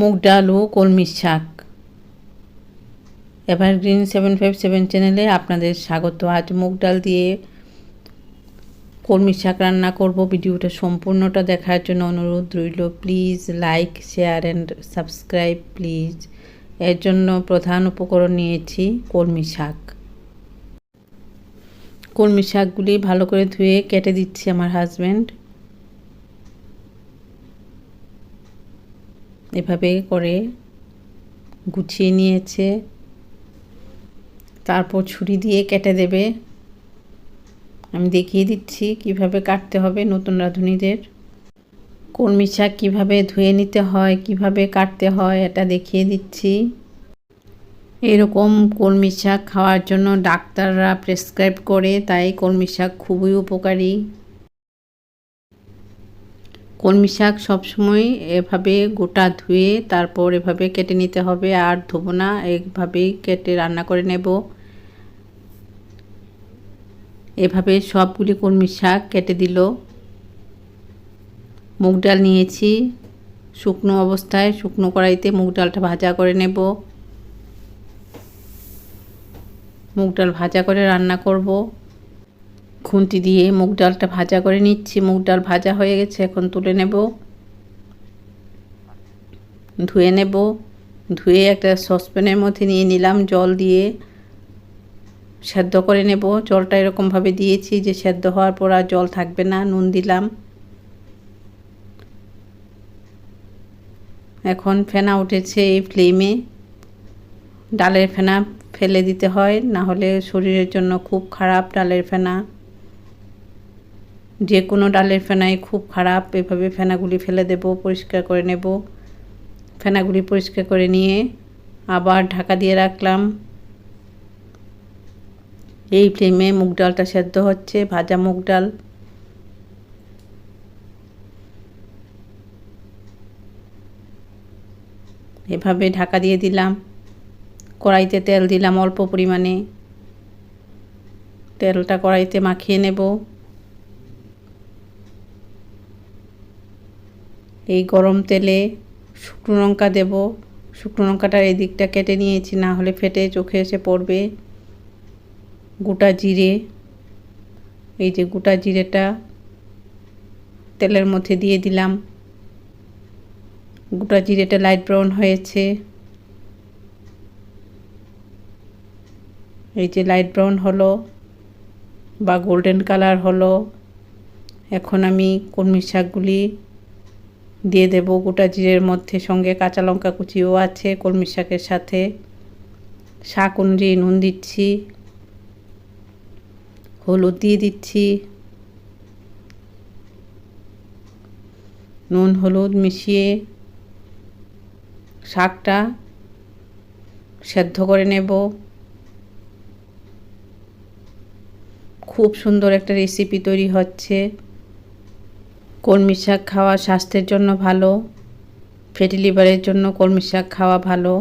মুগ ডাল ও কলমির শাক। এভারগ্রিন সেভেন ফাইভ সেভেন চ্যানেলে আপনাদের স্বাগত। আজ মুগ ডাল দিয়ে কলমির শাক রান্না করব। ভিডিওটা সম্পূর্ণটা দেখার জন্য অনুরোধ রইল। Please like, share and subscribe please. এর জন্য প্রধান উপকরণ নিয়েছি কলমি শাক। কলমি শাকগুলি ভালো করে ধুয়ে কেটে দিচ্ছি আমার হাজব্যান্ড এভাবে করে গুছিয়ে নিয়েছে। তারপর ছুরি দিয়ে কেটে দেবে। আমি দেখিয়ে দিচ্ছি কীভাবে কাটতে হবে নতুন রাঁধুনিদের। কলমি শাক কীভাবে ধুয়ে নিতে হয়, কীভাবে কাটতে হয়, এটা দেখিয়ে দিচ্ছি। এরকম কলমি শাক খাওয়ার জন্য ডাক্তাররা প্রেসক্রাইব করে, তাই কলমি শাক খুবই উপকারী। কলমি শাক সবসময় এভাবে গোটা ধুয়ে তারপর এভাবে কেটে নিতে হবে আর ধোবো না, এভাবেই কেটে রান্না করে নেব। এভাবে সবগুলি কলমি শাক কেটে দিল। মুগ ডাল নিয়েছি, শুকনো অবস্থায় শুকনো কড়াইতে মুগ ডালটা ভাজা করে নেব। মুগ ডাল ভাজা করে রান্না করব। খুন্তি দিয়ে মুগ ডালটা ভাজা করে নিচ্ছি। মুগ ডাল ভাজা হয়ে গেছে, এখন তুলে নেব। ধুয়ে নেব। ধুয়ে একটা সসপ্যানের মধ্যে নিয়ে নিলাম জল দিয়ে। সেদ্ধ করে নেব। জলটা এরকমভাবে দিয়েছি যে সেদ্ধ হওয়ার পর আর জল থাকবে না, নুন দিলাম। এখন ফেনা উঠেছে এই ফ্লেমে। ডালের ফেনা ফেলে দিতে হয় না হলে শরীরের জন্য খুব খারাপ ডালের ফেনা। যে কোনো ডালের ফেনাই খুব খারাপ, এভাবে ফেনাগুলি ফেলে দেব, পরিষ্কার করে নেব। ফেনাগুলি পরিষ্কার করে নিয়ে আবার ঢাকা দিয়ে রাখলাম। এই ফ্লেমে মুগ ডালটা সেদ্ধ হচ্ছে, ভাজা মুগ ডাল। এভাবে ঢাকা দিয়ে দিলাম। কড়াইতে তেল দিলাম অল্প পরিমাণে। তেলটা কড়াইতে মাখিয়ে নেব। এই গরম তেলে শুকনো লঙ্কা দেব। শুকনো লঙ্কাটার এই দিকটা কেটে নিয়েছি, না হলে ফেটে চোখে এসে পড়বে। গোটা জিরে, এই যে গোটা জিরেটা তেলের মধ্যে দিয়ে দিলাম। গোটা জিরেটা লাইট ব্রাউন হয়েছে। এই যে লাইট ব্রাউন হলো বা গোল্ডেন কালার হলো। এখন আমি কলমি শাকগুলি দিয়ে দেব গোটা জিরের মধ্যে। সঙ্গে কাঁচা লঙ্কা কুচিও আছে, কলমি শাকের সাথে। শাক অনুযায়ী নুন দিচ্ছি। হলুদ দিয়ে দিচ্ছি। নুন, হলুদ মিশিয়ে শাকটা সেদ্ধ করে নেব। খুব সুন্দর একটা রেসিপি তৈরি হচ্ছে। কলমি শাক খাওয়া স্বাস্থ্যের জন্য ভালো ফ্যাটি লিভারের জন্য কলমি শাক খাওয়া ভালো।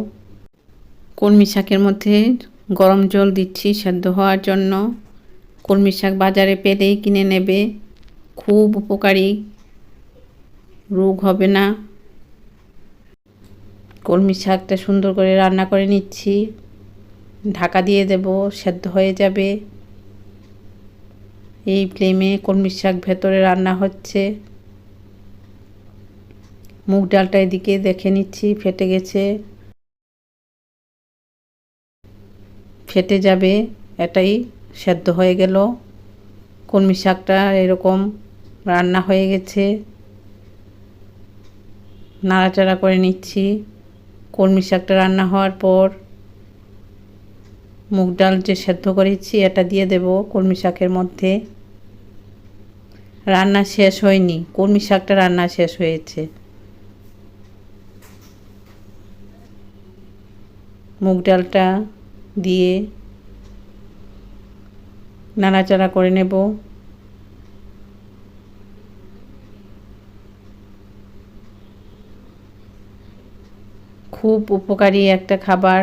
কলমি শাকের মধ্যে গরম জল দিচ্ছি সেদ্ধ হওয়ার জন্য। কলমি শাক বাজারে পেলেই কিনে নেবে। খুব উপকারী, রোগ হবে না। কলমি শাকটা সুন্দর করে রান্না করে নিচ্ছি। ঢাকা দিয়ে দেব, সেদ্ধ হয়ে যাবে। এই ফ্লেমে কলমির শাক ভেতরে রান্না হচ্ছে। মুগ ডালটা এদিকে দেখে নিচ্ছি, ফেটে গেছে। ফেটে যাবে, এটাই সেদ্ধ হয়ে গেল। কলমি শাকটা এরকম রান্না হয়ে গেছে। নাড়াচাড়া করে নিচ্ছি। কলমি শাকটা রান্না হওয়ার পর মুগ ডাল যে সেদ্ধ করেছি, এটা দিয়ে দেব কলমি শাকের মধ্যে। রান্না শেষ হয়নি, কলমি শাকটা রান্না শেষ হয়েছে। মুগ ডালটা দিয়ে নাড়াচাড়া করে নেব। খুব উপকারী একটা খাবার।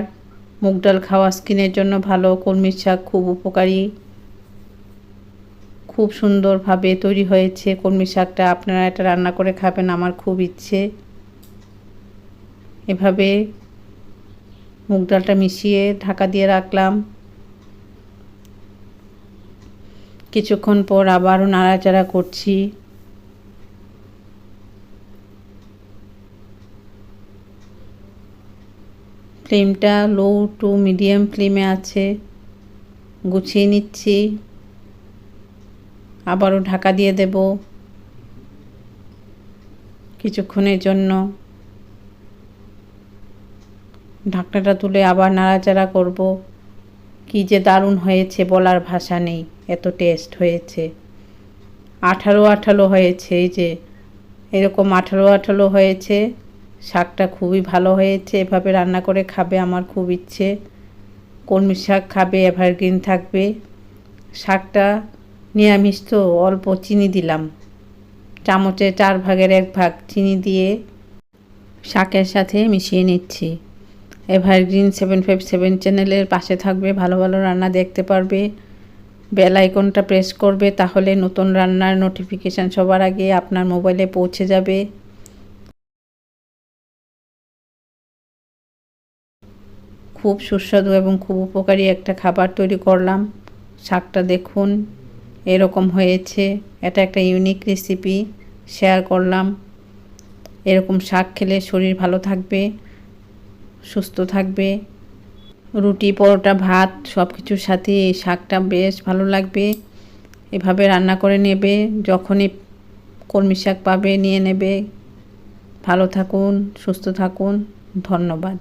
মুগ ডাল খাওয়া স্কিনের জন্য ভালো, কলমির শাক খুব উপকারী। খুব সুন্দরভাবে তৈরি হয়েছে কলমি শাকটা। আপনারা এটা রান্না করে খাবেন, আমার খুব ইচ্ছে। এভাবে মুগ ডালটা মিশিয়ে ঢাকা দিয়ে রাখলাম। কিছুক্ষণ পর আবারও নাড়াচাড়া করছি। ফ্লেমটা লো টু মিডিয়াম ফ্লেমে আছে, গুছিয়ে নিচ্ছি। আবারও ঢাকা দিয়ে দেব। কিছুক্ষণের জন্য ঢাকনাটা তুলে আবার নাড়াচাড়া করব। কি যে দারুণ হয়েছে বলার ভাষা নেই, এত টেস্ট হয়েছে। আঠালো আঠালো হয়েছে, এই যে এরকম আঠালো আঠালো হয়েছে, শাকটা খুবই ভালো হয়েছে, এভাবে রান্না করে খাবে আমার খুব ইচ্ছে। কলমি শাক খাবে এভারগ্রিন থাকবে। শাকটা নিরামিষ তো, অল্প চিনি দিলাম। চামচে চার ভাগের এক ভাগ চিনি দিয়ে শাকের সাথে মিশিয়ে নিচ্ছি। এভারগ্রিন সেভেন ফাইভ সেভেন চ্যানেলের পাশে থাকবে, ভালো ভালো রান্না দেখতে পারবে। বেল আইকনটা প্রেস করবে, তাহলে নতুন রান্নার নোটিফিকেশান সবার আগে আপনার মোবাইলে পৌঁছে যাবে। খুব সুস্বাদু এবং খুব উপকারী একটা খাবার তৈরি করলাম। শাকটা দেখুন, এরকম হয়েছে। এটা একটা ইউনিক রেসিপি শেয়ার করলাম। এরকম শাক খেলে শরীর ভালো থাকবে। সুস্থ থাকবে। রুটি, পরোটা, ভাত সব কিছুর সাথে এই শাকটা বেশ ভালো লাগবে। এভাবে রান্না করে নেবে, যখনই কলমি শাক পাবে নিয়ে নেবে। ভালো থাকুন, সুস্থ থাকুন, ধন্যবাদ।